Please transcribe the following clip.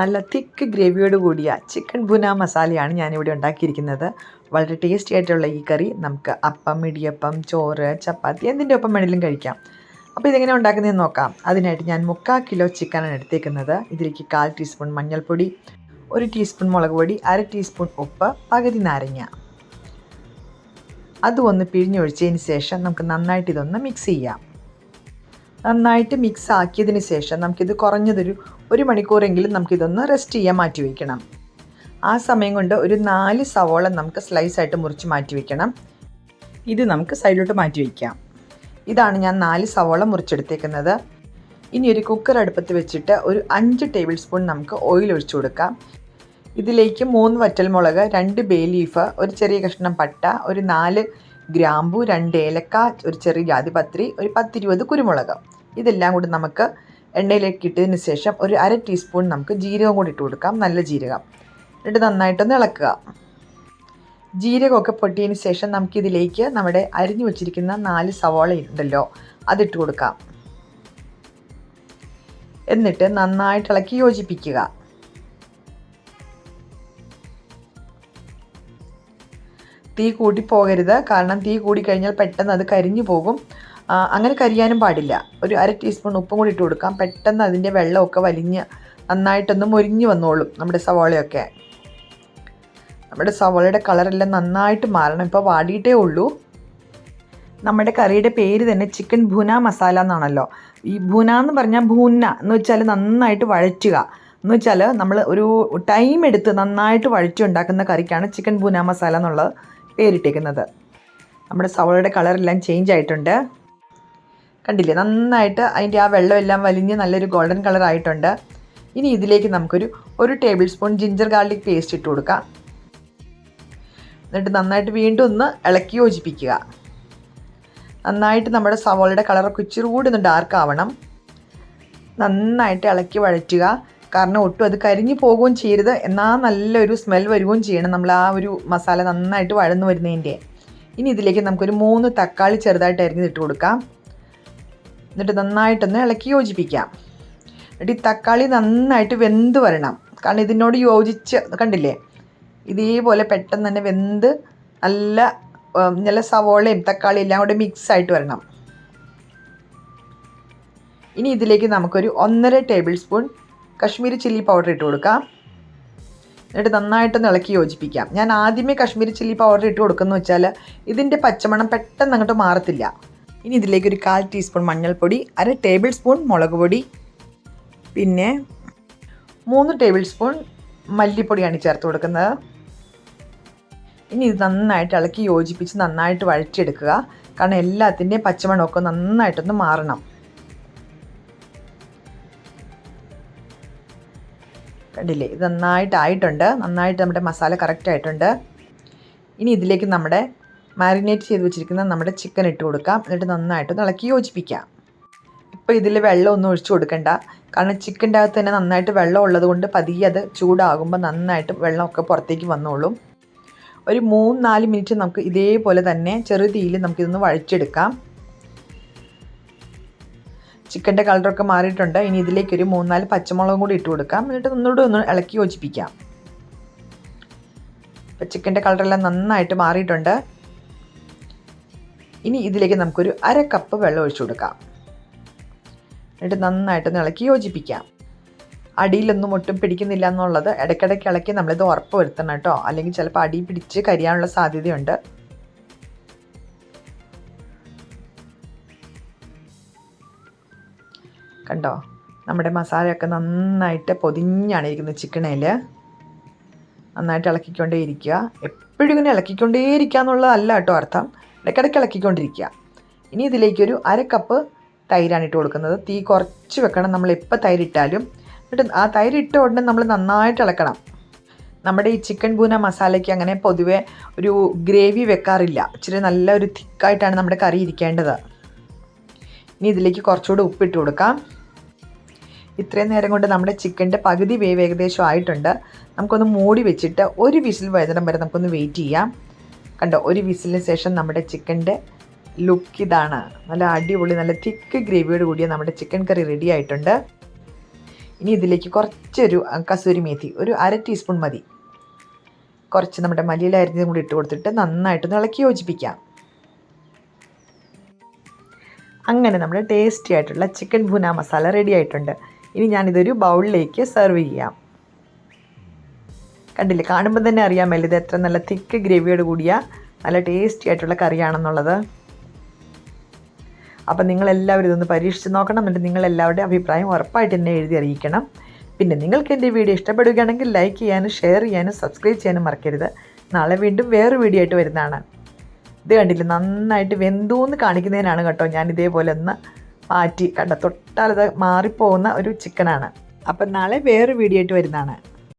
നല്ല തിക്ക് ഗ്രേവിയോട് കൂടിയ ചിക്കൻ ബുന മസാലയാണ് ഞാനിവിടെ ഉണ്ടാക്കിയിരിക്കുന്നത്. വളരെ ടേസ്റ്റി ആയിട്ടുള്ള ഈ കറി. നമുക്ക് അപ്പം ഇടിയപ്പം ചോറ് ചപ്പാത്തി എന്തിന്റെ ഒപ്പം വേണമെങ്കിലും കഴിക്കാം. അപ്പോൾ ഇതെങ്ങനെ ഉണ്ടാക്കുന്നതെന്ന് നോക്കാം. അതിനായിട്ട് ഞാൻ മുക്കാൽ കിലോ ചിക്കനാണ് എടുത്തേക്കുന്നത്. ഇതിലേക്ക് കാൽ ടീസ്പൂൺ മഞ്ഞൾപ്പൊടി ഒരു ടീസ്പൂൺ മുളക് പൊടി അര ടീസ്പൂൺ ഉപ്പ് പകുതി നാരങ്ങ. അതും ഒന്ന് പിഴിഞ്ഞൊഴിച്ചതിന് ശേഷം നമുക്ക് നന്നായിട്ട് ഇതൊന്ന് മിക്സ് ചെയ്യാം. നന്നായിട്ട് മിക്സ് ആക്കിയതിന് ശേഷം നമുക്കിത് കുറഞ്ഞതൊരു ഒരു മണിക്കൂറെങ്കിലും നമുക്കിതൊന്ന് റെസ്റ്റ് ചെയ്യാൻ മാറ്റി വയ്ക്കണം ആ സമയം കൊണ്ട് ഒരു നാല് സവോള നമുക്ക് സ്ലൈസായിട്ട് മുറിച്ച് മാറ്റി വയ്ക്കണം ഇത് നമുക്ക് സൈഡിലോട്ട് മാറ്റി വയ്ക്കാം ഇതാണ് ഞാൻ നാല് സവോള മുറിച്ചെടുത്തേക്കുന്നത്. ഇനി ഒരു കുക്കർ അടുപ്പത്ത് വെച്ചിട്ട് ഒരു അഞ്ച് ടേബിൾ സ്പൂൺ നമുക്ക് ഓയിൽ ഒഴിച്ചു കൊടുക്കാം. ഇതിലേക്ക് മൂന്ന് വറ്റൽമുളക് രണ്ട് ബേ ലീഫ് ഒരു ചെറിയ കഷ്ണം പട്ട ഒരു നാല് ഗ്രാമ്പു രണ്ട് ഏലക്ക ഒരു ചെറിയ ജാതിപത്രി ഒരു പത്തിരുപത് കുരുമുളക്. ഇതെല്ലാം കൂടി നമുക്ക് എണ്ണയിലേക്ക് ഇട്ടതിന് ശേഷം ഒരു അര ടീസ്പൂൺ നമുക്ക് ജീരകം കൂടി ഇട്ട് കൊടുക്കാം. നല്ല ജീരകം. എന്നിട്ട് നന്നായിട്ടൊന്ന് ഇളക്കുക. ജീരകമൊക്കെ പൊട്ടിയതിന് ശേഷം നമുക്കിതിലേക്ക് നമ്മുടെ അരിഞ്ഞു വെച്ചിരിക്കുന്ന നാല് സവാള ഉണ്ടല്ലോ അതിട്ട് കൊടുക്കാം. എന്നിട്ട് നന്നായിട്ട് ഇളക്കി യോജിപ്പിക്കുക. തീ കൂട്ടി പോകരുത് കാരണം തീ കൂടി കഴിഞ്ഞാൽ പെട്ടെന്ന് അത് കരിഞ്ഞു പോകും. അങ്ങനെ കരിയാനും പാടില്ല. ഒരു അര ടീസ്പൂൺ ഉപ്പും കൂടി ഇട്ട് കൊടുക്കാം. പെട്ടെന്ന് അതിന്റെ വെള്ളമൊക്കെ വലിഞ്ഞ് നന്നായിട്ടൊന്ന് മുരിഞ്ഞു വന്നോളും നമ്മുടെ സവാളയൊക്കെ. നമ്മുടെ സവാളയുടെ കളറെല്ലാം നന്നായിട്ട് മാറണം. ഇപ്പോൾ വാടിയിട്ടേ ഉള്ളൂ. നമ്മുടെ കറിയുടെ പേര് തന്നെ ചിക്കൻ ഭുന മസാല എന്നാണല്ലോ. ഈ ഭുന എന്ന് പറഞ്ഞാൽ ഭൂന എന്ന് വെച്ചാൽ നന്നായിട്ട് വഴറ്റുക. എന്ന് വെച്ചാൽ നമ്മൾ ഒരു ടൈം എടുത്ത് നന്നായിട്ട് വഴറ്റുണ്ടാക്കുന്ന കറിക്കാണ് ചിക്കൻ ഭുന മസാല എന്നുള്ളത് പേരിട്ടേക്കുന്നത്. നമ്മുടെ സവളയുടെ കളറെല്ലാം ചേഞ്ച് ആയിട്ടുണ്ട്. കണ്ടില്ലേ? നന്നായിട്ട് അതിന്റെ ആ വെള്ളമെല്ലാം വലിഞ്ഞ് നല്ലൊരു ഗോൾഡൻ കളർ ആയിട്ടുണ്ട്. ഇനി ഇതിലേക്ക് നമുക്കൊരു ഒരു table spoon ginger garlic paste ഇട്ട് കൊടുക്കാം. എന്നിട്ട് നന്നായിട്ട് വീണ്ടും ഒന്ന് ഇളക്കി യോജിപ്പിക്കുക. നന്നായിട്ട് നമ്മുടെ സവോളയുടെ കളറൊക്കെ ഇച്ചിരി കൂടി ഒന്ന് ഡാർക്ക് ആവണം. നന്നായിട്ട് ഇളക്കി വഴറ്റുക. കാരണം ഒട്ടും അത് കരിഞ്ഞു പോകുകയും ചെയ്യരുത്. എന്നാൽ നല്ലൊരു സ്മെൽ വരികയും ചെയ്യണം. നമ്മൾ ആ ഒരു മസാല നന്നായിട്ട് വഴന്നു വരുന്നതിന്റെ. ഇനി ഇതിലേക്ക് നമുക്കൊരു മൂന്ന് തക്കാളി ചെറുതായിട്ട് അരിഞ്ഞിട്ട് കൊടുക്കാം. എന്നിട്ട് നന്നായിട്ടൊന്ന് ഇളക്കി യോജിപ്പിക്കാം. എന്നിട്ട് ഈ തക്കാളി നന്നായിട്ട് വെന്ത് വരണം. കാരണം ഇതിനോട് യോജിച്ച് കണ്ടില്ലേ? ഇതേപോലെ പെട്ടെന്ന് തന്നെ വെന്ത് നല്ല നല്ല സവോളയും തക്കാളിയും എല്ലാം കൂടെ മിക്സ് ആയിട്ട് വരണം. ഇനി ഇതിലേക്ക് നമുക്കൊരു ഒന്നര table spoon Kashmiri chilli powder ഇട്ട് കൊടുക്കാം. എന്നിട്ട് നന്നായിട്ടൊന്ന് ഇളക്കി യോജിപ്പിക്കാം. ഞാൻ ആദ്യമേ കശ്മീരി ചില്ലി പൗഡർ ഇട്ട് കൊടുക്കുന്നു വെച്ചാൽ ഇതിന്റെ പച്ചമണം പെട്ടെന്ന് അങ്ങോട്ട് മാറത്തില്ല. ഇനി ഇതിലേക്ക് ഒരു കാൽ ടീസ്പൂൺ മഞ്ഞൾപ്പൊടി അര ടേബിൾ സ്പൂൺ മുളക് പൊടി പിന്നെ മൂന്ന് ടേബിൾ സ്പൂൺ മല്ലിപ്പൊടിയാണ് ചേർത്ത് കൊടുക്കുന്നത്. ഇനി ഇത് നന്നായിട്ട് ഇളക്കി യോജിപ്പിച്ച് നന്നായിട്ട് വഴറ്റിയെടുക്കുക. കാരണം എല്ലാത്തിന്റെയും പച്ചമണമൊക്കെ നന്നായിട്ടൊന്ന് മാറണം. കണ്ടില്ലേ? ഇത് നന്നായിട്ട് ആയിട്ടുണ്ട് നന്നായിട്ട് നമ്മുടെ മസാല കറക്റ്റ് ആയിട്ടുണ്ട്. ഇനി ഇതിലേക്ക് നമ്മുടെ മാരിനേറ്റ് ചെയ്ത് വെച്ചിരിക്കുന്ന നമ്മുടെ ചിക്കൻ ഇട്ട് കൊടുക്കാം. എന്നിട്ട് നന്നായിട്ട് ഇളക്കി യോജിപ്പിക്കാം. ഇപ്പോൾ ഇതിൽ വെള്ളമൊന്നും ഒഴിച്ചു കൊടുക്കണ്ട. കാരണം ചിക്കന്റെ അകത്ത് തന്നെ നന്നായിട്ട് വെള്ളം ഉള്ളത് കൊണ്ട് പതിയെ അത് ചൂടാകുമ്പോൾ നന്നായിട്ട് വെള്ളമൊക്കെ പുറത്തേക്ക് വന്നോളും. ഒരു മൂന്ന് നാല് മിനിറ്റ് നമുക്ക് ഇതേപോലെ തന്നെ ചെറു തീയിൽ നമുക്കിതൊന്ന് വഴച്ചെടുക്കാം ചിക്കന്റെ കളറൊക്കെ മാറിയിട്ടുണ്ട്. ഇനി ഇതിലേക്ക് ഒരു മൂന്നാൽ പച്ചമുളകും കൂടി ഇട്ട് കൊടുക്കാം. എന്നിട്ട് ഒന്നുകൂടി ഒന്ന് ഇളക്കി യോജിപ്പിക്കാം. ഇപ്പം ചിക്കന്റെ കളറെല്ലാം നന്നായിട്ട് മാറിയിട്ടുണ്ട്. ഇനി ഇതിലേക്ക് നമുക്കൊരു അര കപ്പ് വെള്ളം ഒഴിച്ചു കൊടുക്കാം. എന്നിട്ട് നന്നായിട്ടൊന്ന് ഇളക്കി യോജിപ്പിക്കാം. അടിയിലൊന്നും ഒട്ടും പിടിക്കുന്നില്ല എന്നുള്ളത് ഇടയ്ക്കിടയ്ക്ക് ഇളക്കി നമ്മളിത് ഉറപ്പ് വരുത്തണം കേട്ടോ. അല്ലെങ്കിൽ ചിലപ്പോൾ അടി പിടിച്ച് കരിയാനുള്ള സാധ്യതയുണ്ട്. കണ്ടോ? നമ്മുടെ മസാലയൊക്കെ നന്നായിട്ട് പൊതിഞ്ഞാണ് ഇരിക്കുന്നത് ചിക്കനയിൽ നന്നായിട്ട് ഇളക്കിക്കൊണ്ടേ ഇരിക്കുക. എപ്പോഴും ഇങ്ങനെ ഇളക്കിക്കൊണ്ടേ ഇരിക്കുക എന്നുള്ളതല്ല കേട്ടോ അർത്ഥം. ഇടയ്ക്കിടയ്ക്ക് ഇളക്കിക്കൊണ്ടിരിക്കുക. ഇനി ഇതിലേക്ക് ഒരു അര കപ്പ് തൈരാണ് ഇട്ട് കൊടുക്കുന്നത്. തീ കുറച്ച് വെക്കണം. നമ്മൾ എപ്പോൾ തൈരിട്ടാലും. എന്നിട്ട് ആ തൈര് ഇട്ട ഉടനെ നമ്മൾ നന്നായിട്ട് ഇളക്കണം. നമ്മുടെ ഈ ചിക്കൻ ബൂന മസാലയ്ക്ക് അങ്ങനെ പൊതുവേ ഒരു ഗ്രേവി വെക്കാറില്ല. ഇച്ചിരി നല്ല ഒരു തിക്കായിട്ടാണ് നമ്മുടെ കറി ഇരിക്കേണ്ടത്. ഇനി ഇതിലേക്ക് കുറച്ചുകൂടി ഉപ്പിട്ട് കൊടുക്കാം. ഇത്രയും നേരം കൊണ്ട് നമ്മുടെ ചിക്കന്റെ പകുതി വേവ് ഏകദേശം ആയിട്ടുണ്ട്. നമുക്കൊന്ന് മൂടി വെച്ചിട്ട് ഒരു വിസിൽ വരുന്നിടം വരെ നമുക്കൊന്ന് വെയിറ്റ് ചെയ്യാം. കണ്ടോ ഒരു വിസിലിന് ശേഷം നമ്മുടെ ചിക്കന്റെ ലുക്ക് ഇതാണ്. നല്ല അടിപൊളി നല്ല തിക്ക് ഗ്രേവിയോട് കൂടിയ നമ്മുടെ ചിക്കൻ കറി റെഡി ആയിട്ടുണ്ട്. ഇനി ഇതിലേക്ക് കുറച്ചൊരു കസൂരി മേത്തി ഒരു അര ടീസ്പൂൺ മതി. കുറച്ച് നമ്മുടെ മല്ലിയില അരിഞ്ഞതും കൂടി ഇട്ട് കൊടുത്തിട്ട് നന്നായിട്ട് ഇളക്കി യോജിപ്പിക്കാം. അങ്ങനെ നമ്മുടെ ടേസ്റ്റി ആയിട്ടുള്ള ചിക്കൻ ഭൂന മസാല റെഡി ആയിട്ടുണ്ട്. ഇനി ഞാനിതൊരു ബൗളിലേക്ക് സെർവ് ചെയ്യാം. കണ്ടില്ലേ? കാണുമ്പോൾ തന്നെ അറിയാമല്ലോ ഇത് എത്ര നല്ല തിക്ക് ഗ്രേവിയോട് കൂടിയ നല്ല ടേസ്റ്റി ആയിട്ടുള്ള കറിയാണെന്നുള്ളത്. അപ്പം നിങ്ങളെല്ലാവരും ഇതൊന്ന് പരീക്ഷിച്ച് നോക്കണം. എന്നിട്ട് നിങ്ങളെല്ലാവരുടെയും അഭിപ്രായം ഉറപ്പായിട്ട് എന്നെ എഴുതി അറിയിക്കണം. പിന്നെ നിങ്ങൾക്ക് എന്റെ വീഡിയോ ഇഷ്ടപ്പെടുകയാണെങ്കിൽ ലൈക്ക് ചെയ്യാനും ഷെയർ ചെയ്യാനും സബ്സ്ക്രൈബ് ചെയ്യാനും മറക്കരുത്. നാളെ വീണ്ടും വേറൊരു വീഡിയോ ആയിട്ട് വരുന്നതാണ്. ഇത് കണ്ടില്ല? നന്നായിട്ട് വെന്തൂന്ന് കാണിക്കുന്നതിനാണ് കേട്ടോ ഞാൻ ഇതേപോലെ ഒന്ന് മാറ്റി. കണ്ട തൊട്ടാലത് മാറിപ്പോകുന്ന ഒരു ചിക്കനാണ് അപ്പം നാളെ വേറൊരു വീഡിയോ ആയിട്ട് വരുന്നതാണ്.